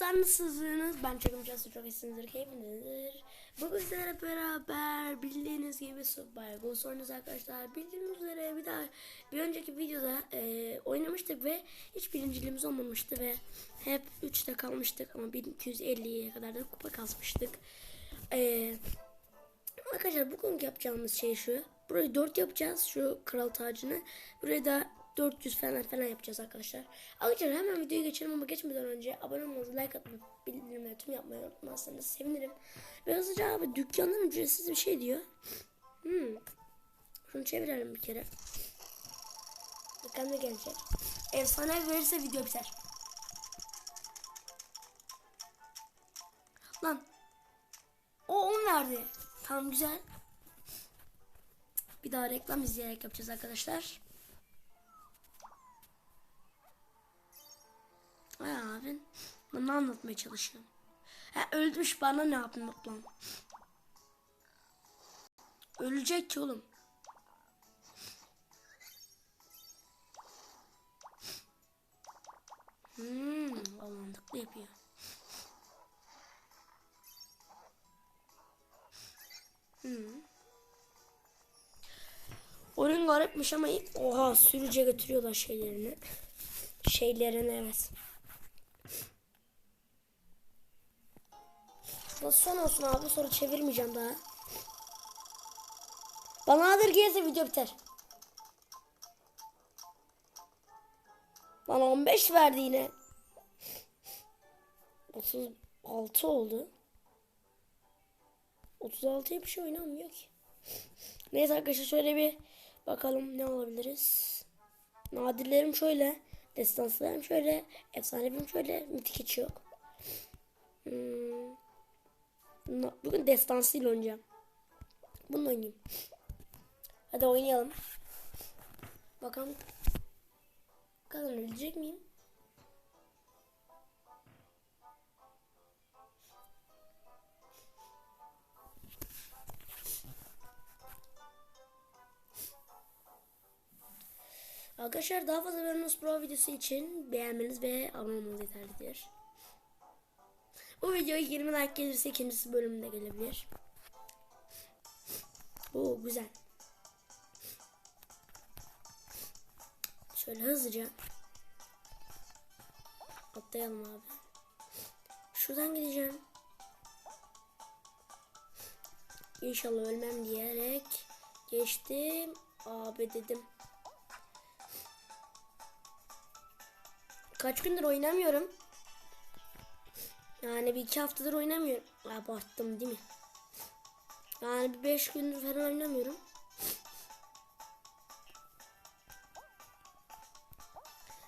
dostlar nasılsınız? Ben çok çok çok iyisinizdir, keyfinizdir. Bugün sizlerle beraber bildiğiniz gibi Subway Ghost oynuyoruz arkadaşlar. Bildiğiniz üzere bir daha bir önceki videoda e, oynamıştık ve hiç birinciliğimiz olmamıştı ve hep 3'te kalmıştık ama 1250'ye kadar da kupa kasmıştık. E, arkadaşlar bugün yapacağımız şey şu. Burayı 4 yapacağız şu kral tacını. Burayı da 400 falan falan yapacağız arkadaşlar. Arkadaşlar hemen videoya geçelim ama geçmeden önce abone olmayı, like atmayı, bildirimleri tüm yapmayı unutmazsanız sevinirim. Ve hızlıca abi dükkandan ücretsiz bir şey diyor. Hmm. Şunu çevirelim bir kere. Ne gelecek. Efsane verirse video biter. Lan. O 10 verdi. Tamam güzel. Bir daha reklam izleyerek yapacağız arkadaşlar. Ay abi. Bana anlatmaya çalışıyorum. Ha ölmüş bana ne yaptın lan? Ölecek ki oğlum. Hmm, o mantıklı yapıyor. Hmm. Oyun garipmiş ama oha sürüce götürüyorlar şeylerini. Şeylerini evet. Bu son olsun abi sonra çevirmeyeceğim daha. Bana alır gelirse video biter. Bana 15 verdi yine. 36 oldu. 36'ya bir şey oynanmıyor ki. Neyse arkadaşlar şöyle bir bakalım ne alabiliriz. Nadirlerim şöyle. Destanslarım şöyle. Efsanelerim şöyle. Mitik hiç yok. Hmm. Bugün destansıyla oynayacağım. Bunu oynayayım. Hadi oynayalım. Bakalım kazanabilecek miyim? Arkadaşlar daha fazla Venus Pro videosu için beğenmeniz ve abone olmanız yeterlidir. Bu videoya 20 like gelirse ikincisi bölümünde gelebilir. Oo güzel. Şöyle hızlıca atlayalım abi. Şuradan gideceğim. İnşallah ölmem diyerek geçtim. Abi dedim. Kaç gündür oynamıyorum. Yani bir iki haftadır oynamıyorum. Abarttım değil mi? Yani bir beş gündür falan oynamıyorum.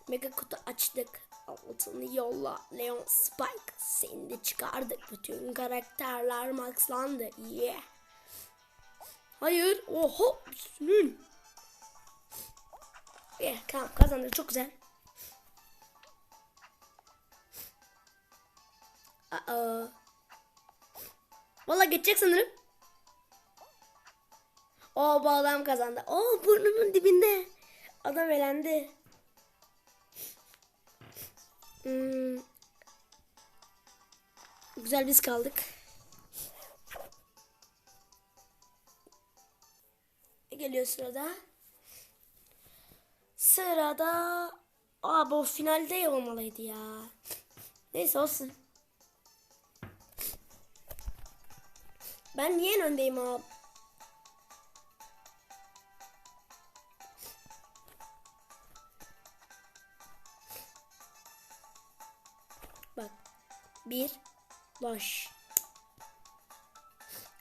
Mega kutu açtık. Altını yolla. Leon Spike. Seni de çıkardık. Bütün karakterler maxlandı. Yeah. Hayır. Oho. Üstünün. Yeah, tamam kazandık. Çok güzel. Aa. Valla geçecek sanırım. O bu adam kazandı. O burnumun dibinde. Adam elendi. Hmm. Güzel biz kaldık. Geliyor sırada. Sırada Aa bu finalde olmalıydı ya. Neyse olsun. Ben niye en öndeyim abi? Bak. Bir. Baş.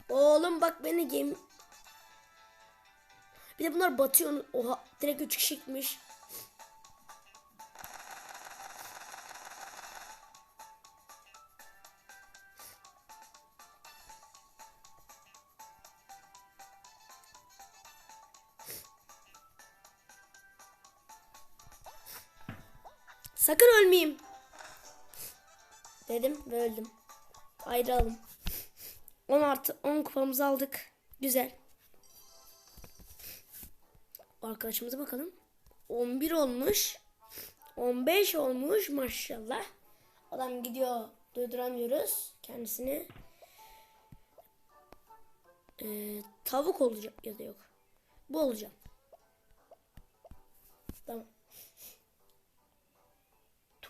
Oğlum bak beni gemi... Bir de bunlar batıyor. Oha direkt üç kişi gitmiş. Ölmeyeyim. Dedim ve öldüm. Ayrılalım. 10 artı 10 kupamızı aldık. Güzel. Arkadaşımıza bakalım. 11 olmuş. 15 olmuş maşallah. Adam gidiyor Durduramıyoruz kendisini. Ee, tavuk olacak ya da yok. Bu olacak. Tamam.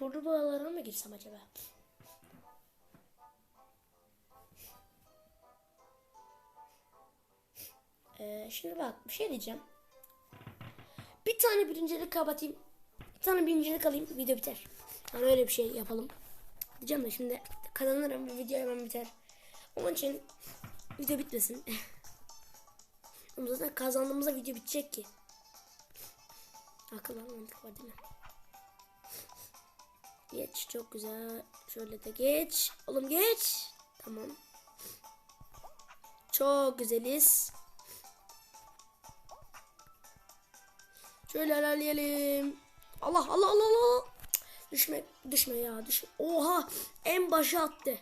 Turnuvalara mı girsem acaba? Ee, şimdi bak bir şey diyeceğim. Bir tane birincilik kapatayım. Bir tane birincilik alayım video biter. Yani öyle bir şey yapalım. Diyeceğim de şimdi kazanırım bir video hemen biter. Onun için video bitmesin. Zaten kazandığımızda video bitecek ki. Akıl var mantık var değil mi? Geç çok güzel. Şöyle de geç. Oğlum geç. Tamam. Çok güzeliz. Şöyle ilerleyelim. Allah Allah Allah Allah. Düşme düşme ya düşme. Oha en başa attı.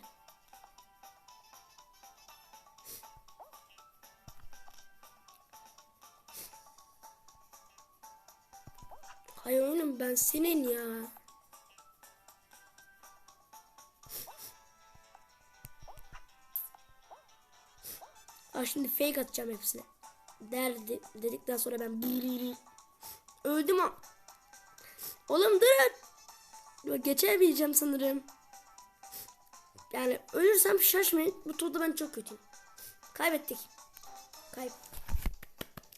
Hay oğlum ben senin ya. Aa, şimdi fake atacağım hepsine. Der de- dedikten sonra ben öldüm ha. Oğlum. Yo, Geçemeyeceğim sanırım. Yani ölürsem şaşmayın. Bu turda ben çok kötüyüm. Kaybettik. Kayıp.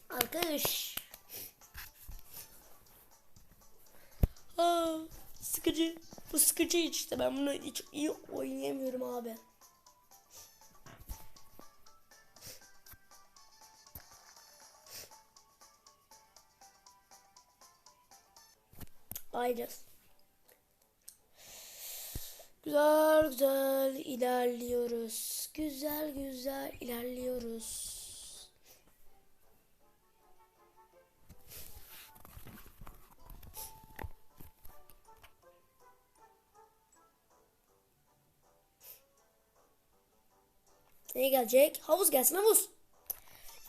Arkadaş. Aa, sıkıcı. Bu sıkıcı işte. Ben bunu hiç iyi oynayamıyorum abi. Ayacağız. Güzel güzel ilerliyoruz. Güzel güzel ilerliyoruz. Ne gelecek? Havuz gelsin havuz.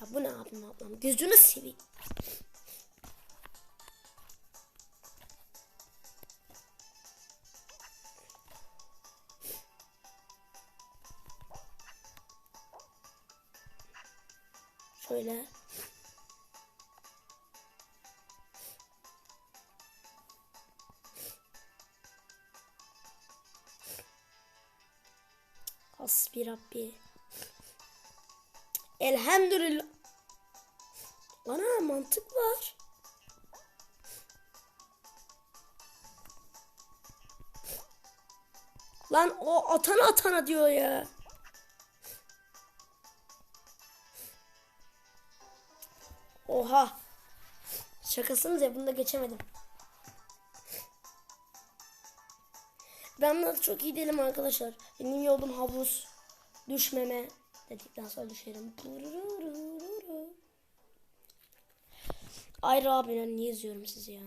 Ya bu ne abim ablam? Gözünü seveyim. Şöyle. Hasbi Rabbi. Elhamdülillah. Ana mantık var. Lan o atana atana diyor ya. Şakasınız ya bunu da geçemedim. Ben bunları çok iyi değilim arkadaşlar. Benim yolum havuz. Düşmeme. Dedikten sonra düşerim. Ayrı abi ben niye izliyorum sizi ya?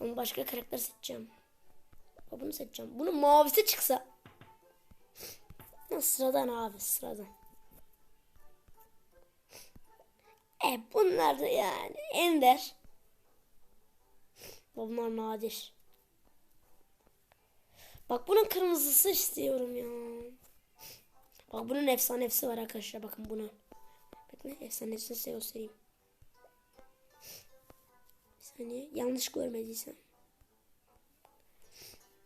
Ama başka karakter seçeceğim. Bunu seçeceğim. Bunun mavisi çıksa. Sıradan abi sıradan. E bunlar da yani ender. Bunlar nadir. Bak bunun kırmızısı istiyorum ya. Bak bunun efsanesi var arkadaşlar. Bakın bunu. Bakın efsanesini size göstereyim. Bir saniye. Yanlış görmediysem.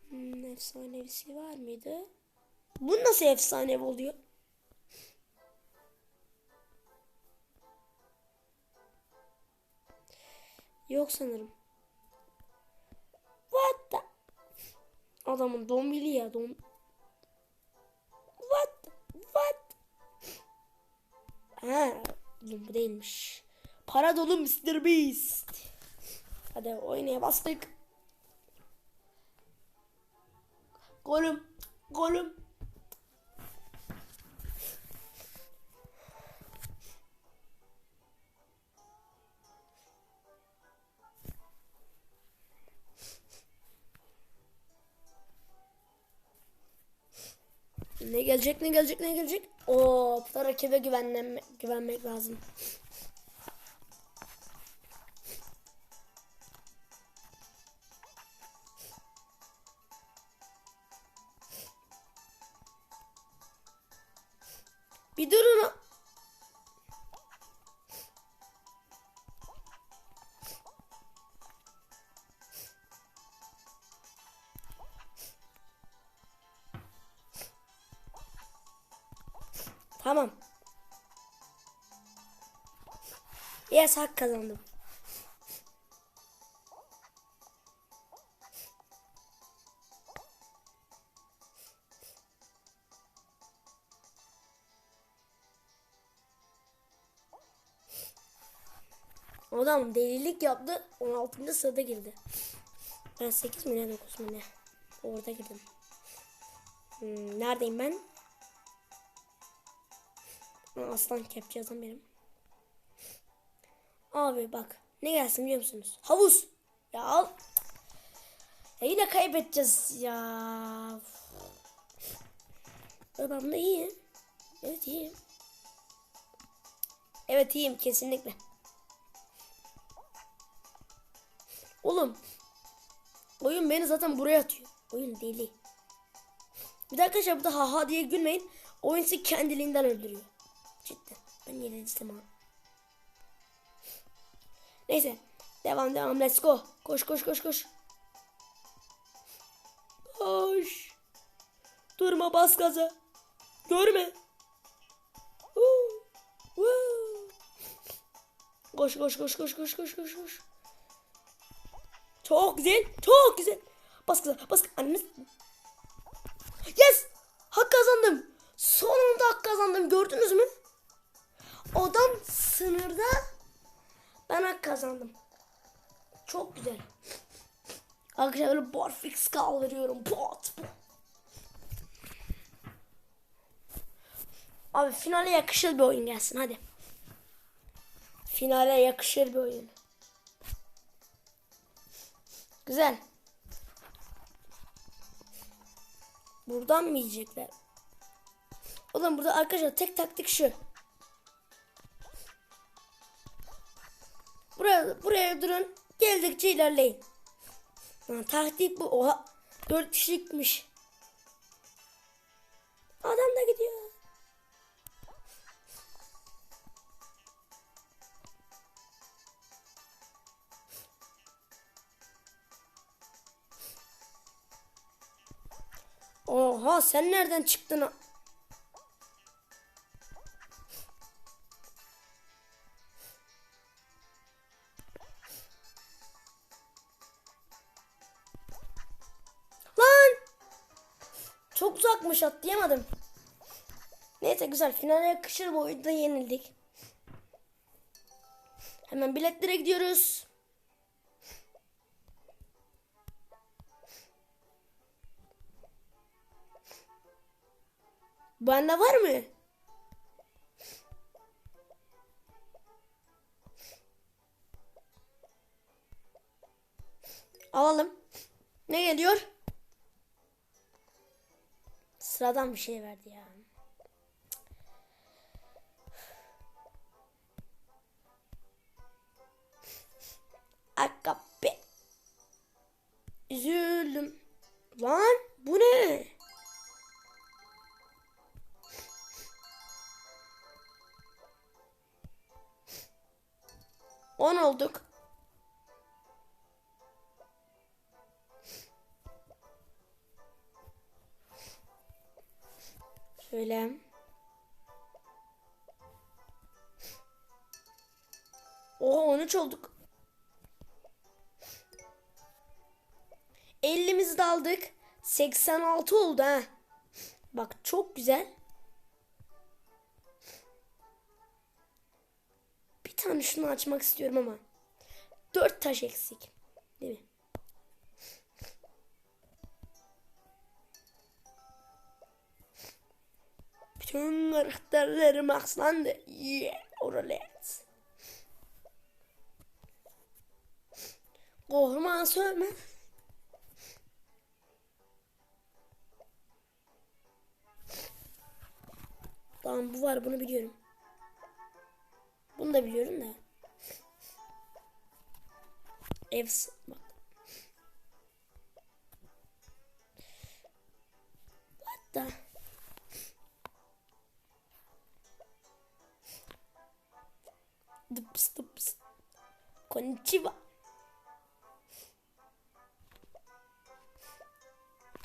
Hmm, efsanevisi var mıydı? Bu nasıl efsanevi oluyor? Yok sanırım. What the? Adamın dombili ya dom. What? What? Ha, bu değilmiş. Para dolu Mr. Beast. Hadi oynaya bastık. Golüm. Golüm. Ne gelecek ne gelecek ne gelecek? Oo, da rakibe güvenme, güvenmek lazım. Bir durun. Tamam. Yes hak kazandım. Adam delilik yaptı. 16. sırada girdi. Ben 8 mi ne 9 mu ne? Orada girdim. Hmm, neredeyim ben? Aslan kepçe yazan benim. Abi bak ne gelsin biliyor musunuz? Havuz. Ya al. Ya yine kaybedeceğiz ya. Ben de iyiyim. Evet iyiyim. Evet iyiyim kesinlikle. Oğlum. Oyun beni zaten buraya atıyor. Oyun deli. Bir de arkadaşlar burada ha ha diye gülmeyin. Oyun sizi kendiliğinden öldürüyor. Cidden. Ben yenildim ha. Neyse. Devam devam. Let's go. Koş koş koş koş. Koş. Durma bas gaza. Görme. Huu. Huu. Koş koş koş koş koş koş koş koş. Çok güzel. Çok güzel. Bas gaza. Bas. Anneniz. Yes. Hak kazandım. Sonunda hak kazandım. Gördünüz mü? Adam sınırda ben hak kazandım. Çok güzel. Arkadaşlar böyle barfix kaldırıyorum. Pot. Abi finale yakışır bir oyun gelsin hadi. Finale yakışır bir oyun. Güzel. Buradan mı yiyecekler? Oğlum burada arkadaşlar tek taktik şu. Buraya, buraya durun. Geldikçe ilerleyin. Ha, taktik bu. Oha. Dört kişilikmiş. Adam da gidiyor. Oha sen nereden çıktın? Uzakmış atlayamadım. Neyse güzel finale yakışır bu oyunda yenildik. Hemen biletlere gidiyoruz. Bende var mı? Alalım. Ne geliyor? Sıradan bir şey verdi ya. Akabe. Şöyle. Oha 13 olduk. 50'mizi de aldık. 86 oldu ha. Bak çok güzel. Bir tane şunu açmak istiyorum ama. 4 taş eksik. Değil mi? Bütün karakterlerim aslandı. Yeah, oralet. Korkma söyleme. Tamam bu var bunu biliyorum. Bunu da biliyorum da. Ev bak. Hatta Konnichiwa.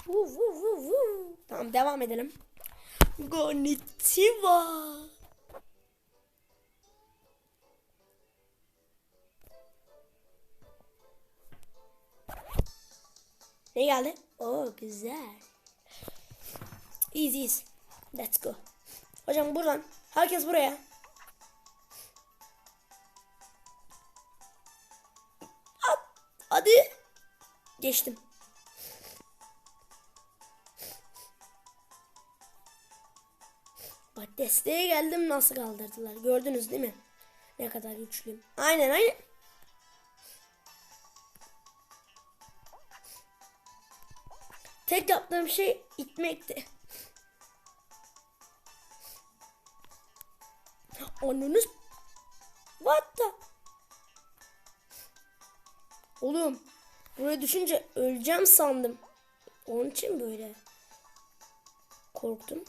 Vu, vu, vu, vu. Tamam devam edelim. Konnichiwa. Ne geldi? Oo güzel. Easy. Let's go. Hocam buradan. Herkes buraya. Geçtim. Bak desteğe geldim nasıl kaldırdılar. Gördünüz değil mi? Ne kadar güçlüyüm. Aynen aynen. Tek yaptığım şey itmekti. Ananız What the? Oğlum buraya düşünce öleceğim sandım. Onun için böyle korktum.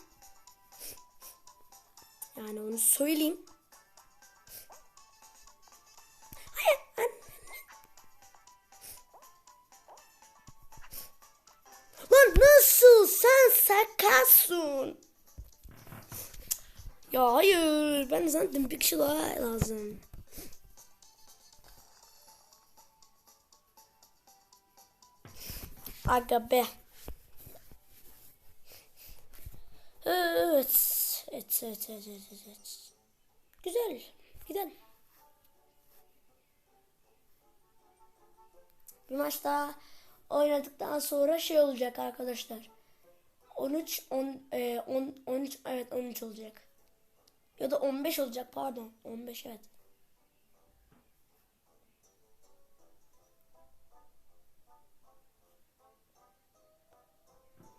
Yani onu söyleyeyim. Lan nasıl sen sakatsın? Ya hayır ben zannettim bir kişi daha lazım. Aga. Evet. Evet, evet, evet, evet, evet. Güzel. Gidelim. Bir maç daha oynadıktan sonra şey olacak arkadaşlar. 13 10 e, 10 13 evet 13 olacak. Ya da 15 olacak pardon. 15 evet.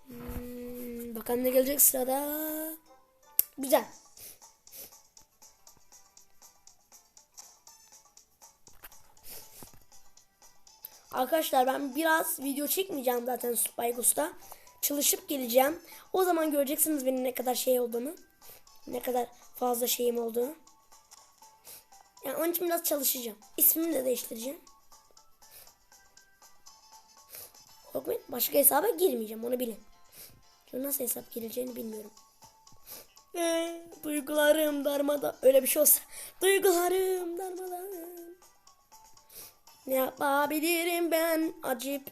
Hmm, bakalım ne gelecek sırada. Güzel. Arkadaşlar ben biraz video çekmeyeceğim zaten Spygos'ta. Çalışıp geleceğim. O zaman göreceksiniz benim ne kadar şey olduğunu. Ne kadar fazla şeyim olduğunu. Yani onun için biraz çalışacağım. İsmimi de değiştireceğim. Korkmayın. Başka hesaba girmeyeceğim. Onu bilin. Çünkü nasıl hesap gireceğini bilmiyorum. Duygularım darmada. Öyle bir şey olsa. Duygularım darmadan. Ne yapabilirim ben acip.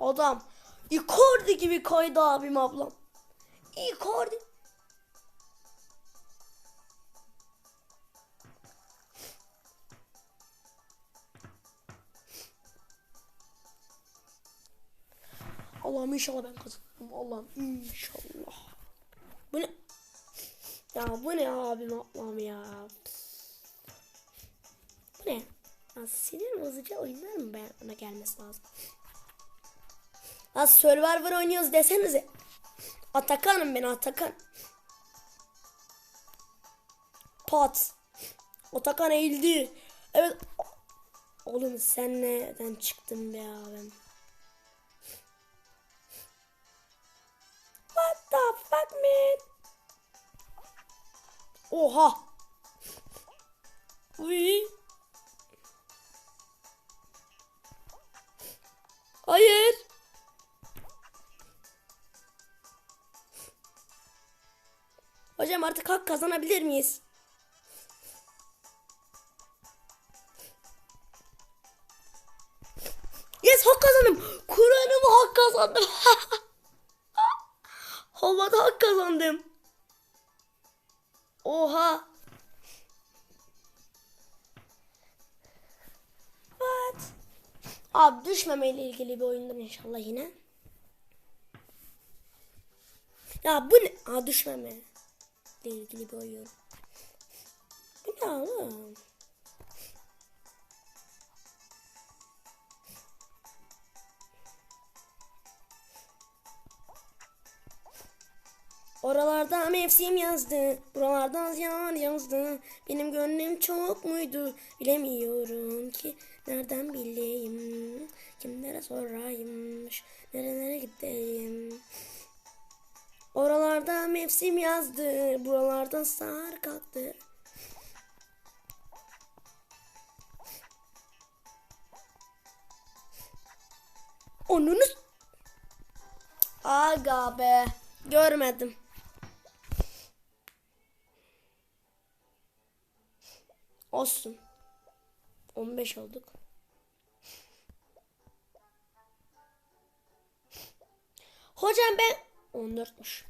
Adam Icardi gibi kaydı abim ablam. Icardi. Allah'ım inşallah ben kazanırım. Allah'ım inşallah. Bu ne? Ya bu ne abim ablam ya? Bu ne? Ya sinirim hızlıca oyunlar mı bana gelmesi lazım? Ya Survivor oynuyoruz desenize. Atakan'ım ben Atakan. Pat. Atakan eğildi. Evet. Oğlum sen neden çıktın be abim? Oha. Uy. Hayır. Hocam artık hak kazanabilir miyiz? Yes hak kazandım. Kur'an'ımı hak kazandım. Havada hak kazandım. Abi düşmemeyle ilgili bir oyundur inşallah yine. Ya bu ne? Aa düşmeme. ile ilgili bir oyun. Bu ne oğlum? Oralarda mevsim yazdı, buralardan yağar yazdı. Benim gönlüm çok muydu, bilemiyorum ki. Nereden bileyim, kimlere sorayımmış, nerelere gideyim. Oralarda mevsim yazdı, buralardan sar kalktı. Onunu... Aga be. Görmedim. Olsun. 15 olduk. Hocam ben 14'müş.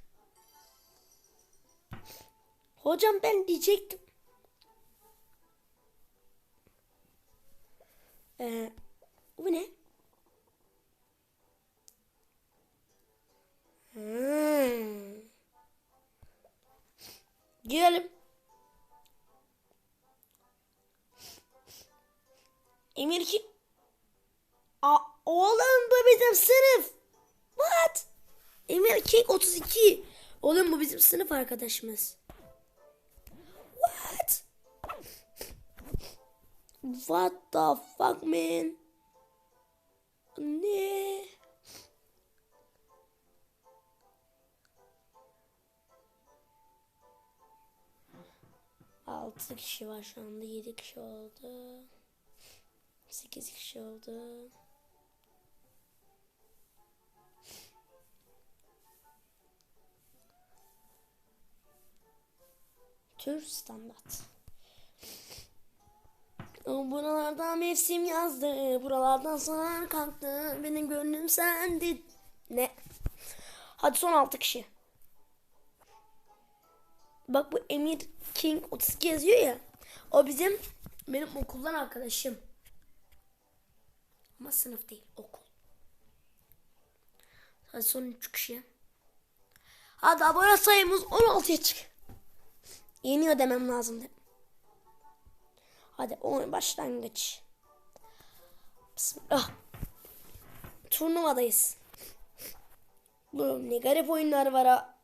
Hocam ben diyecektim. Ee, bu ne? Hmm. Girelim. Emir ki... Aa, oğlum bu bizim sınıf. What? Emir King 32. Oğlum bu bizim sınıf arkadaşımız. What? What the fuck man? Ne? Altı kişi var şu anda. Yedi kişi oldu. Sekiz kişi oldu. Tür standart. Buralardan mevsim yazdı. Buralardan sonra kalktı. Benim gönlüm sendi. Ne? Hadi son altı kişi. Bak bu Emir King 32 yazıyor ya. O bizim benim okuldan arkadaşım. Ama sınıf değil okul. Hadi son 3 kişi. Hadi abone sayımız 16'ya çık. Yeniyor demem lazım. Hadi oyun başlangıç. Bismillah. Turnuvadayız. Oğlum ne garip oyunlar var ha.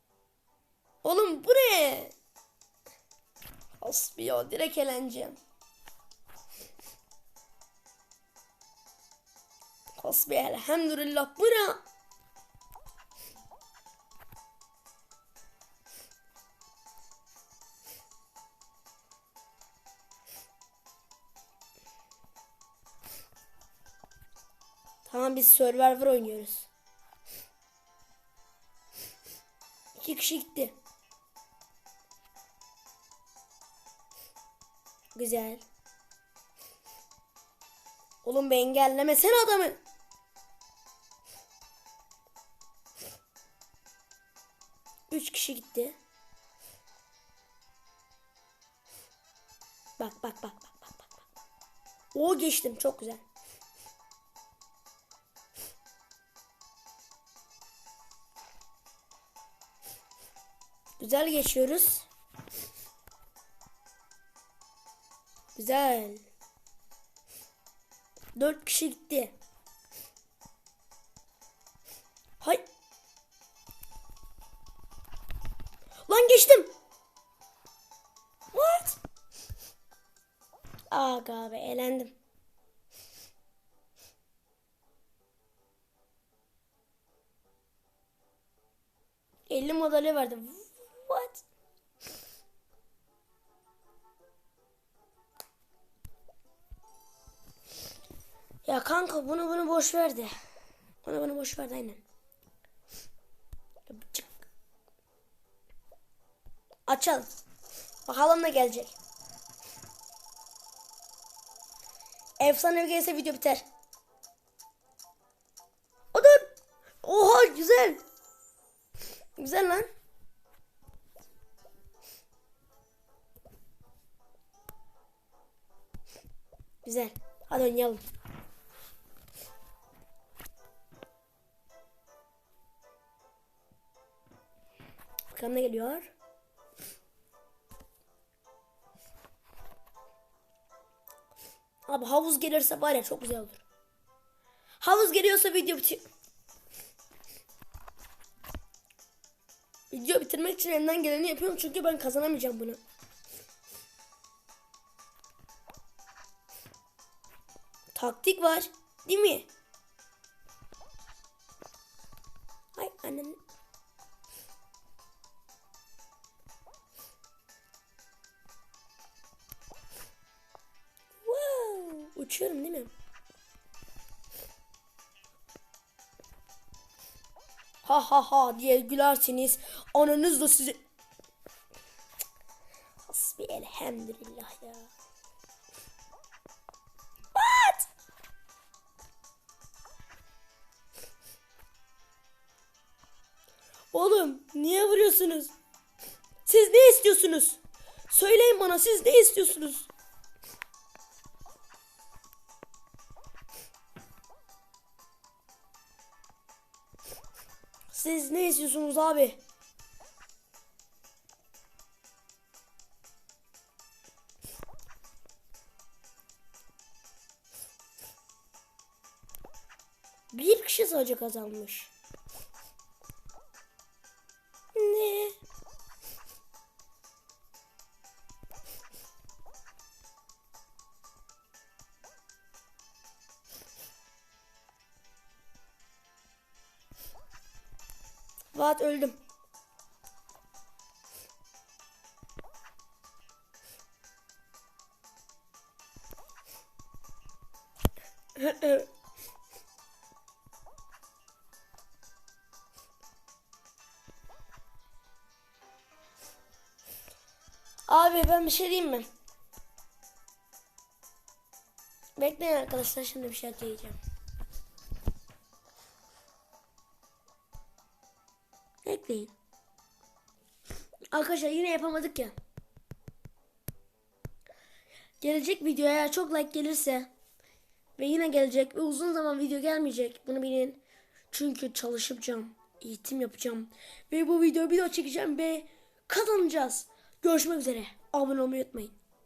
Oğlum bu ne? Hasbiyo direkt eğleneceğim. Hasbi elhamdülillah bu ne? Tamam biz Survivor oynuyoruz. İki kişi gitti. Güzel. Oğlum be engellemesene adamı. Kişi gitti. Bak bak bak bak bak bak. bak. O geçtim çok güzel. Güzel geçiyoruz. Güzel. Dört kişi gitti. Aga be eğlendim. Elli madalya verdi. What? Ya kanka bunu bunu boş ver de. Onu bunu boş ver de aynen. Açalım. Bakalım ne gelecek. Efsane bir gelirse video biter. O dur. Oha güzel. Güzel lan. Güzel. Hadi oynayalım. Bakalım ne geliyor. Abi havuz gelirse var ya çok güzel olur. Havuz geliyorsa video bitiyor. Video bitirmek için elimden geleni yapıyorum çünkü ben kazanamayacağım bunu. Taktik var. Değil mi? Ay annem. Wow, uçuyorum değil mi? Ha ha ha diye gülersiniz. Ananız da size... Hasbi elhamdülillah ya. What? Oğlum niye vuruyorsunuz? Siz ne istiyorsunuz? Söyleyin bana siz ne istiyorsunuz? Ne istiyorsunuz abi? Bir kişi sadece kazanmış. Vaat öldüm. Abi ben bir şey diyeyim mi? Bekleyin arkadaşlar şimdi bir şey diyeceğim. Bekleyin. Arkadaşlar yine yapamadık ya. Gelecek videoya çok like gelirse ve yine gelecek ve uzun zaman video gelmeyecek bunu bilin. Çünkü çalışacağım, eğitim yapacağım ve bu video video çekeceğim ve kazanacağız. Görüşmek üzere. Abone olmayı unutmayın.